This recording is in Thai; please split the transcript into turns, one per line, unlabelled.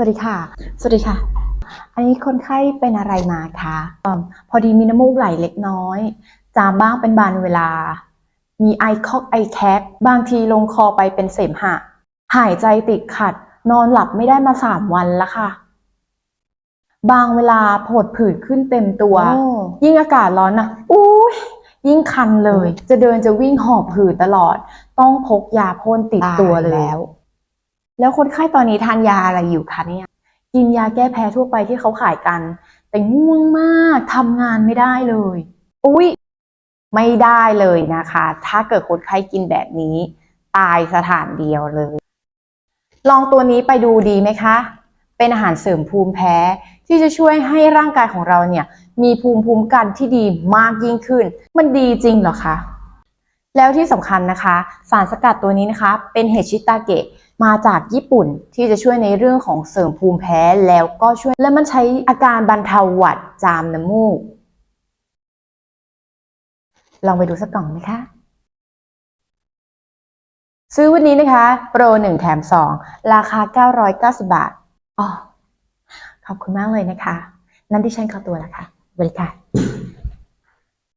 วัสดีค่ะ สวัสดีค่ะ อันนี้คนไข้เป็นอะไรมาคะอมพอดีมีน้ำมูกไหลเล็กน้อย จามบ้างเป็นบานเวลา มีไอคอกไอแคกบางทีลงคอไปเป็นเสมหะ หายใจติดขัด นอนหลับไม่ได้มาสามวันแล้วค่ะ บางเวลาผดผื่นขึ้นเต็มตัว ยิ่งอากาศร้อนนะอุ้ยยิ่งคันเลย จะเดินจะวิ่งหอบหืดตลอด ต้องพกยาพ่นติดตัวเลย
ตายแล้ว
แล้วคนไข้ตอนนี้ทานยาอะไรอยู่คะเนี่ย กินยาแก้แพ้ทั่วไปที่เขาขายกัน แต่ง่วงมากทำงานไม่ได้เลย อุ๊ย ไม่ได้เลยนะคะ ถ้าเกิดคนไข้กินแบบนี้ ตายสถานเดียวเลย ลองตัวนี้ไปดูดีไหมคะ เป็นอาหารเสริมภูมิแพ้ ที่จะช่วยให้ร่างกายของเราเนี่ย มีภูมิคุ้มกันที่ดีมากยิ่งขึ้น มันดีจริงเหรอคะ แล้วที่สำคัญนะคะ สารสกัดตัวนี้นะคะ เป็นเห็ดชิตาเกะมาจากญี่ปุ่นที่จะช่วยในเรื่องของเสริมภูมิแพ้แล้วก็ช่วยและมันใช้อาการบรรเทาหวัดจามน้ำมูก ลองไปดูสักกล่องไหมคะ ซื้อวันนี้นะคะ โปร 1 แถม 2 ราคา 990 บาทอ๋อขอบคุณมากเลยนะคะ นั้นที่ฉันขอตัวแล้วค่ะสวัสดีค่ะ